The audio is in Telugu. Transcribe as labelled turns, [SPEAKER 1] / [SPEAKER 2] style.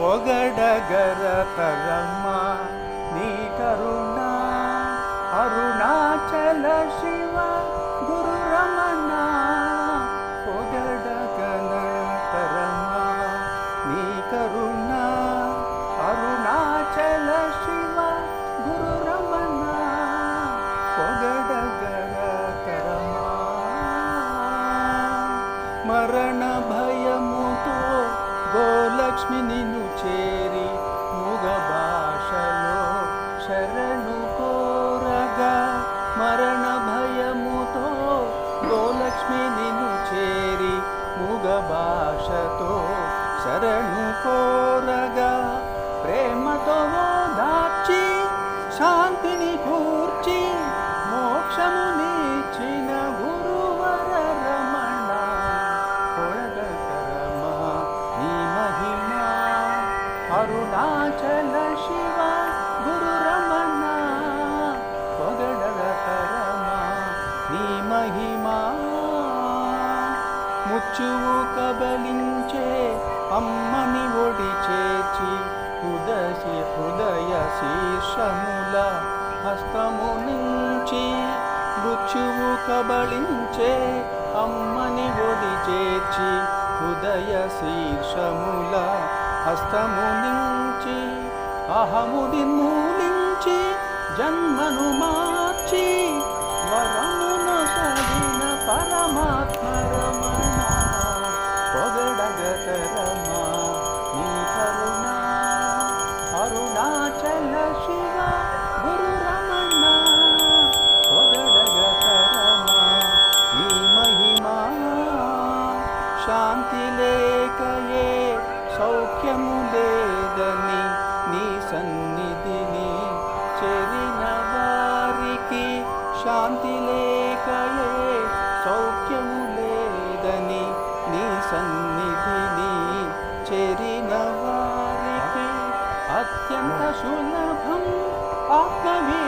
[SPEAKER 1] పొగడగర తరమ్మా నీ కరుణ అరుణాచల శివ గురు రమణ పొగడగన తరమ్మా నీ కరుణ అరుణాచల శివ గురు రమణ పొగడగర తరమా మరణ భయముతో గోలక్ష్మి నిన్ను చేరి ముగ భాషలో శరణు కోరగా మరణ భయముతో గోలక్ష్మి ముచ్చువు కబలించే అమ్మని ఒడి చేచి హృదయ హృదయ శీర్షముల హస్తము నుంచి మృత్యువు కబళించే అమ్మని ఒడి చేచి హృదయ శీర్షముల హస్తము నుంచి అహముది మూలించి జన్మను మార్చి శాంతి లేకయే సౌఖ్యము లేదని నీ సన్నిధిని చెరిన వారికి శాంతి లేకయే సౌఖ్యము లేదని నీ సన్నిధిని చెరిన వారికి అత్యంత సులభం ఆత్మవీ